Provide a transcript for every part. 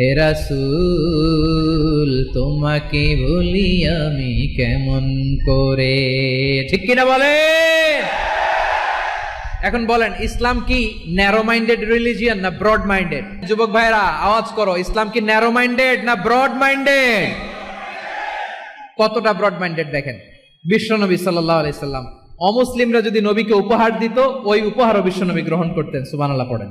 হে রাসূল, তোমাকে বলি আমি কেমন করে? ঠিক কিনা বলে? এখন বলেন, ইসলাম কি ন্যারো মাইন্ডেড রিলিজিয়ান না ব্রড মাইন্ডেড যুবক ভাইরা আওয়াজ করো, ইসলাম কি ন্যারো মাইন্ডেড না ব্রড মাইন্ডেড কতটা ব্রড মাইন্ডেড দেখেন? বিশ্বনবী সাল্লাহ আলাইসাল্লাম অমুসলিমরা যদি নবীকে উপহার দিত, ওই উপহারও বিশ্বনবী গ্রহণ করতেন সুবানাল্লাহ পড়েন।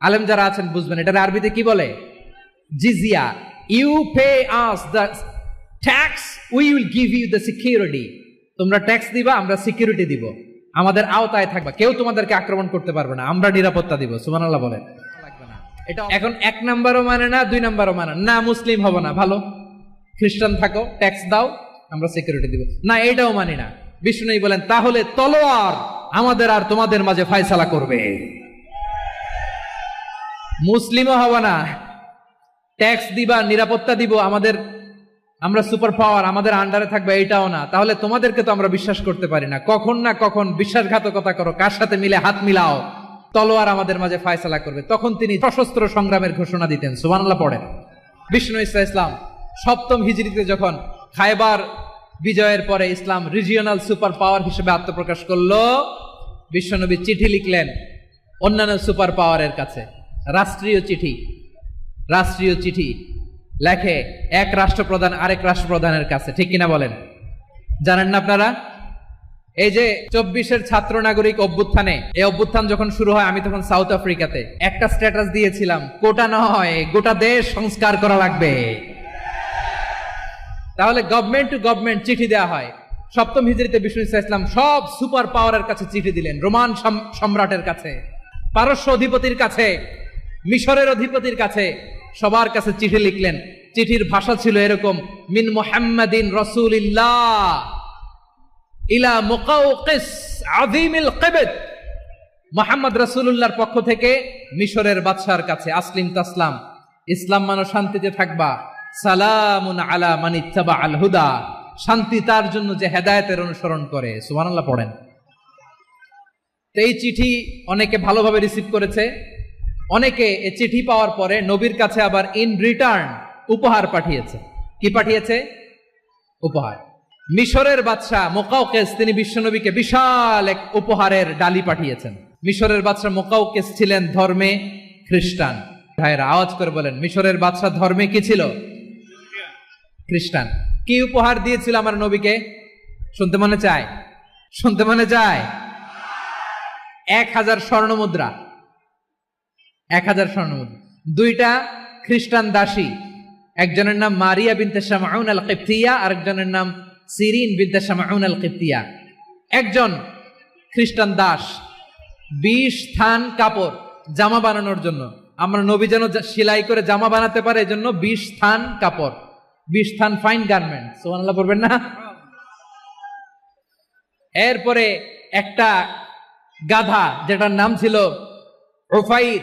আলেম যারা আছেন বুঝবেন এটার আরবিতে কি বলে? জিজিয়া। You pay us the tax we will give you the security তোমরা ট্যাক্স দিবা আমরা সিকিউরিটি দিব। আমাদের আওতায় থাকবা। কেউ তোমাদেরকে আক্রমণ করতে পারবে না আমরা নিরাপত্তা দিব। সুবহানাল্লাহ বলেন। এটা এখন এক নাম্বারও মানে না দুই নাম্বারও মানে না। না মুসলিম হব না ভালো। খ্রিস্টান থাকো ট্যাক্স দাও আমরা সিকিউরিটি দিব। না এটাও মানি না। বিষ্ণু বলেন তাহলে তলোয়ার আমাদের আর তোমাদের মাঝে ফায়সালা করবে। মুসলিমও হব না। ট্যাক্স দিবা, নিরাপত্তা দিব, আমাদের, আমরা সুপার পাওয়ার, আমাদের আন্ডারে থাকবে এটাও না। তাহলে তোমাদেরকে তো আমরা বিশ্বাস করতে পারি না। কখন না কখন বিশ্বাসঘাতকতা করো, কার সাথে মিলে হাত মিলাও। তলোয়ার আমাদের মাঝে ফায়সালা করবে। তখন তিনি সশস্ত্র সংগ্রামের ঘোষণা দিতেন। সুবহানাল্লাহ পড়েন। বিষ্ণু ইসা ইসলাম, সপ্তম হিজরিতে যখন খায়বার বিজয়ের পরে ইসলাম রিজিওনাল সুপার পাওয়ার হিসেবে আত্মপ্রকাশ করল, বিশ্বনবী চিঠি লিখলেন অন্যান্য সুপার পাওয়ারের কাছে। রাষ্ট্রীয় চিঠি। রাষ্ট্রীয় চিঠি। লেখে এক রাষ্ট্রপ্রধান আরেক রাষ্ট্রপ্রধানের কাছে। ঠিক কিনা বলেন? জানেন না আপনারা? এই যে চব্বিশের ছাত্র নাগরিক অভ্যুত্থানে, এই অভ্যুত্থান যখন শুরু হয়, আমি তখন সাউথ আফ্রিকাতে। একটা স্ট্যাটাস দিয়েছিলাম, কোটা নয় গোটা দেশ সংস্কার করা লাগবে। তাহলে গভর্নমেন্ট টু গভর্নমেন্ট চিঠি দেওয়া হয়। সপ্তম হিজড়িতে বিষ্ণু ইসলাম সব সুপার পাওয়ারের কাছে চিঠি দিলেন, রোমান সাম- সম্রাটের কাছে। পারস্য অধিপতির কাছে। মিশরের অধিপতির কাছে সবার কাছে চিঠি লিখলেন। চিঠির ভাষা ছিল এরকম, মিন মুহাম্মাদিন রসুলিল্লাহ ইলা আযীমিল কিবত। মোহাম্মদ রাসূলুল্লাহর পক্ষ থেকে মিশরের বাদশার কাছে, আসলিম তাসলাম, ইসলাম মানো শান্তিতে থাকবা, সালামুন আলা মান আল হুদা। শান্তি তার জন্য যে হেদায়েতের অনুসরণ করে। সুবহানাল্লাহ পড়েন। এই চিঠি অনেকে ভালোভাবে রিসিভ করেছে। অনেকে এই চিঠি পাওয়ার পরে নবীর কাছে আবার ইন রিটার্ন উপহার পাঠিয়েছে। কি পাঠিয়েছে? উপহার। মিশরের বাদশাহ মোকাউকেস তিনি বিশ্বনবীকে বিশাল এক উপহারের ডালি পাঠিয়েছেন। মিশরের বাদশাহ মোকাউকেস ছিলেন ধর্মে খ্রিস্টান। ভাইয়েরা, আওয়াজ করে বলেন, মিশরের বাদশাহ ধর্মে কি ছিল? খ্রিস্টান। কি উপহার দিয়েছিল আমার নবীকে? শুনতে মনে চায়? শুনতে মনে চায়? এক হাজার স্বর্ণ মুদ্রা এক হাজার স্বর্ণ মুদ্রা। দুইটা খ্রিস্টান দাসী। একজনের নাম মারিয়া বিনতে শামাউন আল কিপ্তিয়া আরেকজনের নাম সিরিন বিনতে শামাউন আল কিপ্তিয়া একজন খ্রিস্টান দাস, বিশ থান কাপড় জামা বানানোর জন্য। আমরা নবী যেন সেলাই করে জামা বানাতে পারে, এজন্য বিশ থান কাপড়, বিশ থান ফাইন গার্মেন্ট সোহানাল্লাহ পড়বেন না? এরপরে একটা গাধা, যেটার নাম ছিল ওফাইর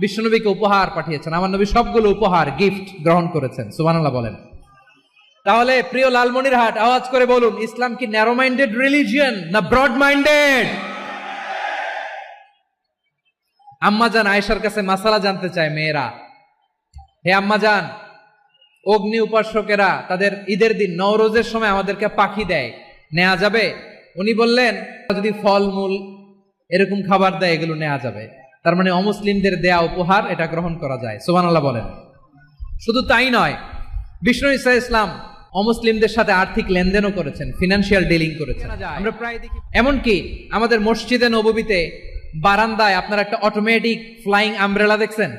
বিশ্বনবীকে উপহার পাঠিয়েছেন। আমার নবী সবগুলো উপহার গিফট গ্রহণ করেছেন। সুবহানাল্লাহ বলেন। তাহলে প্রিয় লালমনির হাট আওয়াজ করে বলুন, ইসলাম কি ন্যারো মাইন্ডেড রিলিজিয়ন না ব্রড মাইন্ডেড আম্মা আম্মাজান আয়েশার কাছে মাসালা জানতে চায় মেয়েরা। হে আম্মাজান অগ্নি উপাসকেরা তাদের ঈদের দিন নওরোজের সময় আমাদেরকে পাখি দেয়। নেওয়া যাবে? উনি বললেন, যদি ফলমূল এরকম খাবার দেয়, এগুলো নেওয়া যাবে। তার মানে অমুসলিমদের দেয়া উপহার এটা গ্রহণ করা যায়। সুবহানাল্লাহ বলেন। শুধু তাই নয় বিষ্ণু ইসা ইসলাম অমুসলিমদের সাথে আর্থিক লেনদেনও করেছেন ফিনান্সিয়াল ডিলিং করেছেন। আমরা প্রায় দেখি এমনকি আমাদের মসজিদে নববীতে বারান্দায় আপনার একটা অটোমেটিক ফ্লাইং আমব্রেলা দেখছেন?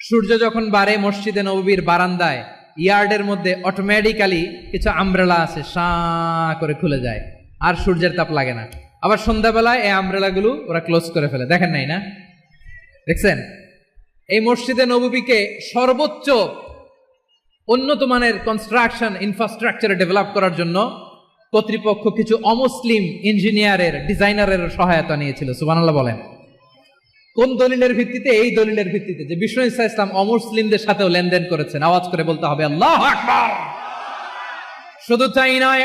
সূর্য যখন বাড়ে মসজিদে নববীর বারান্দায় ইয়ার্ডের মধ্যে অটোমেটিক্যালি কিছু আমব্রেলা আছে সা করে খুলে যায় আর সূর্যের তাপ লাগে না। আবার সন্ধ্যাবেলায় এই আমব্রেলাগুলো ওরা ক্লোজ করে ফেলে। দেখেন নাই না? দেখছেন? এই মসজিদে নববীকে সর্বোচ্চ উন্নত মানের কনস্ট্রাকশন ইনফ্রাস্ট্রাকচারে ডেভেলপ করার জন্য কর্তৃপক্ষ কিছু অমুসলিম ইঞ্জিনিয়ারের, ডিজাইনারের সহায়তা নিয়েছিল। সুবানাল্লাহ বলেন। কোন দলিলের ভিত্তিতে? এই দলিলের ভিত্তিতে যে বিষ্ণু ইসা ইসলাম অমুসলিমদের সাথেও লেনদেন করেছেন। আওয়াজ করে বলতে হবে, আল্লাহ শুধু তাই নয়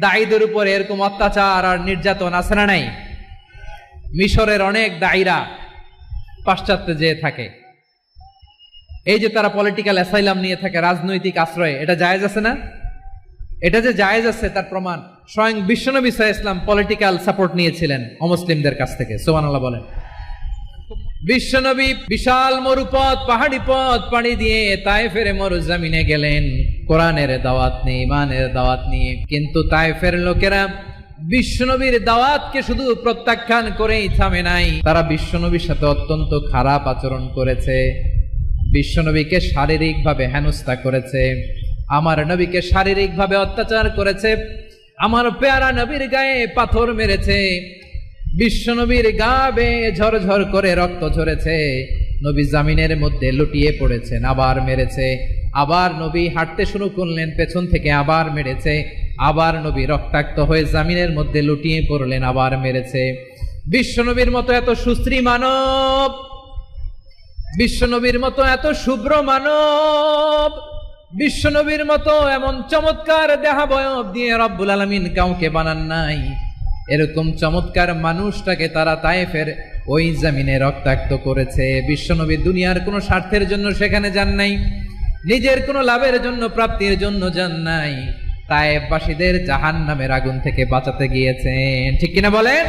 দায়ীদের উপর এরকম অত্যাচার আর নির্যাতন আছে না নাই? মিশরের অনেক দায়ীরা পাশ্চাত্যে যেয়ে থাকে। এই যে তারা পলিটিক্যাল অ্যাসাইলাম নিয়ে থাকে, রাজনৈতিক আশ্রয়, এটা জায়েজ আছে না? এটা যে জায়েজ আছে, তার প্রমাণ স্বয়ং বিশ্বনবী সাহা ইসলাম পলিটিক্যাল সাপোর্ট নিয়েছিলেন অমুসলিমদের কাছ থেকে সোমানাল্লাহ বলেন। বিশ্বনবী বিশাল মরুপথ, পাহাড়ি পথ পাড়ি দিয়ে তায়েফের মরুজামিনে গেলেন। কোরআনের দাওয়াত নিয়ে ইমানের দাওয়াত নিয়ে। কিন্তু তায়েফের লোকেরা বিশ্বনবীর দাওয়াতকে শুধু প্রত্যাখ্যান করেই থামে নাই। তারা বিশ্বনবীর সাথে অত্যন্ত খারাপ আচরণ করেছে। বিশ্বনবীকে শারীরিকভাবে হেনস্থা করেছে। আমার নবীকে শারীরিকভাবে অত্যাচার করেছে। আমার পেয়ারা নবীর গায়ে পাথর মেরেছে। বিশ্বনবীর গা বেয়ে ঝরঝর করে রক্ত ঝরেছে। নবী জামিনের মধ্যে লুটিয়ে পড়েছেন, আবার মেরেছে। আবার নবী হাঁটতে শুরু করলেন, পেছন থেকে আবার মেরেছে। আবার নবী রক্তাক্ত হয়ে জামিনের মধ্যে লুটিয়ে পড়লেন, আবার মেরেছে। বিশ্বনবীর মতো এত সুশ্রী মানব, বিশ্বনবীর মতো এত শুভ্র মানব, বিশ্বনবীর মতো এমন চমৎকার দেহাবয়ব দিয়ে রব্বুল আলমিন কাউকে বানান নাই। এরকম চমৎকার মানুষটাকে তারা তায়েফের ওই জামিনে রক্তাক্ত করেছে। বিশ্বনবী দুনিয়ার কোনো স্বার্থের জন্য সেখানে যান নাই, নিজের কোনো লাভের জন্য, প্রাপ্তির জন্য যান নাই। তায়েববাসীদের জাহান নামের আগুন থেকে বাঁচাতে গিয়েছেন। ঠিক কিনা বলেন?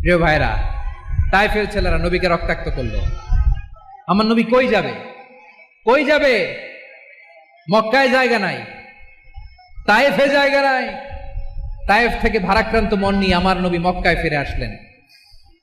প্রিয় ভাইরা, তাইফের ছেলেরা নবীকে রক্তাক্ত করল। আমার নবী কই যাবে? কই যাবে? মক্কায় জায়গা নাই তায়েফে জায়গা নাই। তায়েফ থেকে ভারাক্রান্ত মন নিয়ে আমার নবী মক্কায় ফিরে আসলেন।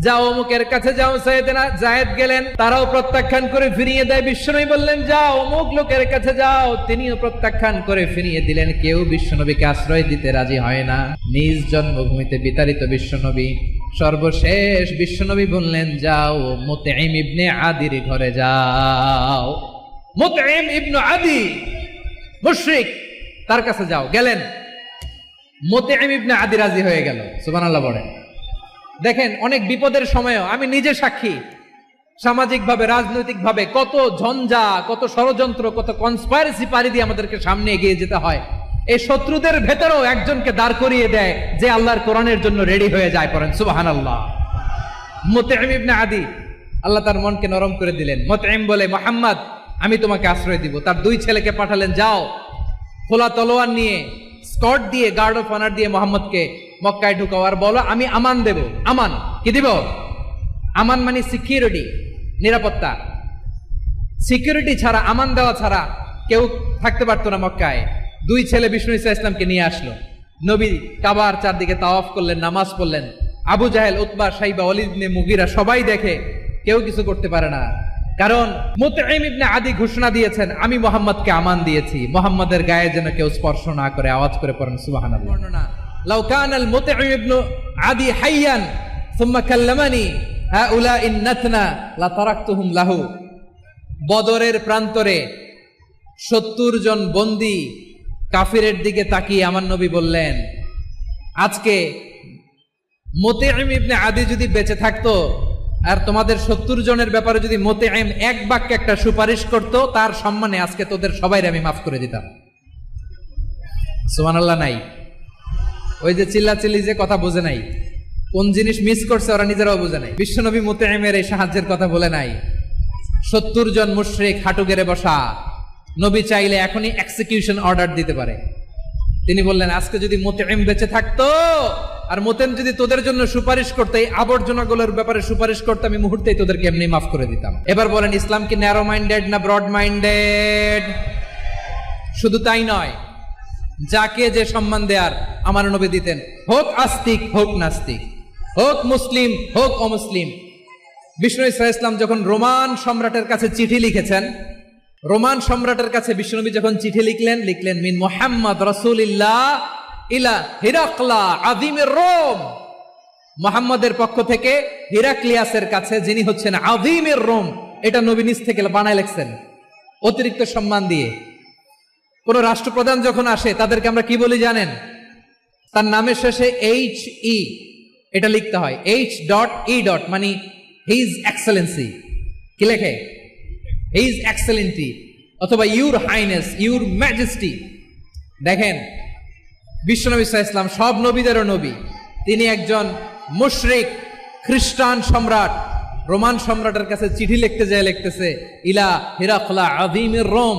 যাও অমুকের কাছে যাও, সৈয়দনা জায়েদ গেলেন, তারাও প্রত্যাখ্যান করে ফিরিয়ে দেয়। বিশ্বনবী বললেন, যাও, অমুক লোকের কাছে যাও। তিনিও প্রত্যাখ্যান করে ফিরিয়ে দিলেন। কেউ বিশ্বনবীকে আশ্রয় দিতে রাজি হয় না। নিজ জন্মভূমিতে বিতাড়িত বিশ্বনবী। সর্বশেষ বিশ্বনবী বললেন, যাও, মুতঈম ইবনে আদির ঘরে যাও। মুতঈম ইবনে আদি, মুশরিক, তার কাছে যাও। গেলেন। মোতেম ইবনে আদি রাজি হয়ে গেল। সুবহানাল্লাহ বলেন। দেখেন, অনেক বিপদের সময়ও আমি নিজে সাক্ষী। সামাজিকভাবে, রাজনৈতিকভাবে কত ঝঞ্ঝা, কত ষড়যন্ত্র, কত কনস্পাইরেসি পারি দিয়ে আমাদেরকে সামনে এগিয়ে যেতে হয়। এই শত্রুদের ভেতরেও একজনকে দাঁড় করিয়ে দেয় যে আল্লাহর কোরআনের জন্য রেডি হয়ে যায় পড়েন, সুবহানাল্লাহ। মোতেম ইবনে আদি, আল্লাহ তার মনকে নরম করে দিলেন। মোতেম বলে, মোহাম্মদ, আমি তোমাকে আশ্রয় দিব। তার দুই ছেলেকে পাঠালেন, যাও। খোলা তলোয়ার নিয়ে, স্কট দিয়ে গার্ড অফ অনার দিয়ে মোহাম্মদকে মক্কায় ঢুকাও আর বলো, আমি আমান দেব। আমান, কি দিব? আমান মানে সিকিউরিটি নিরাপত্তা। সিকিউরিটি ছাড়া, আমান দেওয়া ছাড়া কেউ থাকতে পারতো না মক্কায়। দুই ছেলে বিষ্ণু ইসা ইসলামকে নিয়ে আসলো। নবী কাবার চারদিকে তাওয়াফ করলেন, নামাজ পড়লেন। আবু জাহেল, উতবা, সাইবা অলিদনে মুগিরা সবাই দেখে কেউ কিছু করতে পারে না। কারণ মুতঈম ইবনে আদি ঘোষণা দিয়েছেন, আমি মোহাম্মদকে আমান দিয়েছি। মোহাম্মদের গায়ে যেন কেউ স্পর্শ না করে, আওয়াজ করে পড়েন, সুবহানাল্লাহ। বর্ণনা। লাউ কানা আল মুতঈম ইবনে আদি হাইয়ান ثم كلمني هؤلاء النتنا لتركتهم له বদরের প্রান্তরে সত্তর জন বন্দি কাফিরের দিকে তাকিয়ে আমার নবী বললেন আজকে মোতেআম ইবনে আদি যদি বেঁচে থাকতো আর তোমাদের সত্তর জনের ব্যাপারে যদি মোতেআম এক বাক্যে একটা সুপারিশ করত তার সম্মানে আজকে তোদের সবাই আমি মাফ করে দিতাম সুবহানাল্লাহ নাই ওই যে চিল্লাচিল্লি যে কথা বোঝে নাই, কোন জিনিস মিস করছে ওরা নিজেরাও বোঝে নাই। বিশ্বনবী মোতেআমের এই সাহায্যের কথা বলে নাই। সত্তর জন মুশরিক হাঁটু গেড়ে বসা, নবী চাইলে এখনই এক্সিকিউশন অর্ডার দিতে পারে। তিনি বললেন, আজকে যদি মোতেম বেঁচে থাকতো, আর মোতেম যদি তোদের জন্য সুপারিশ করতে, এই আবর্জনাগুলোর ব্যাপারে সুপারিশ করতে, আমি মুহূর্তেই তোদেরকে এমনি মাফ করে দিতাম। এবার বলেন, ইসলাম কি ন্যারো মাইন্ডেড না ব্রড মাইন্ডেড শুধু তাই নয় যাকে যে সম্মান দেয়ার আমার নবী দিতেন, হোক আস্তিক, হোক নাস্তিক, হোক মুসলিম, হোক অমুসলিম। বিষ্ণু ইসা ইসলাম যখন রোমান সম্রাটের কাছে চিঠি লিখেছেন, রোমান সম্রাটের কাছে বিষ্ণুনবী যখন চিঠি লিখলেন লিখলেন, মিন মোহাম্মদ রসুলিল্লাহ ইলা হিরাকলা আদিমের রোম। মোহাম্মদের পক্ষ থেকে হিরাক্লিয়াসের কাছে, যিনি হচ্ছেন আদিমের রোম, এটা নবী নিজ থেকে বানায় লিখছেন। অতিরিক্ত সম্মান দিয়ে। কোন রাষ্ট্রপ্রধান যখন আসে, তাদেরকে আমরা কি বলি জানেন? তার নামের শেষে এইচ ই এটা লিখতে হয় এইচ ডট ই ডট মানে হিজ এক্সেলেন্সি কি লেখে? হিজ এক্সেলেন্টি অথবা ইউর হাইনেস ইউর ম্যাজেস্টি দেখেন, বিশ্বনবী ইসলাম সব নবীদেরও নবী। তিনি একজন মুশরিক, খ্রিস্টান সম্রাট, রোমান সম্রাটের কাছে চিঠি লিখতে যায়, লিখতেছে, ইলা হিরাকলা আদিমের রোম।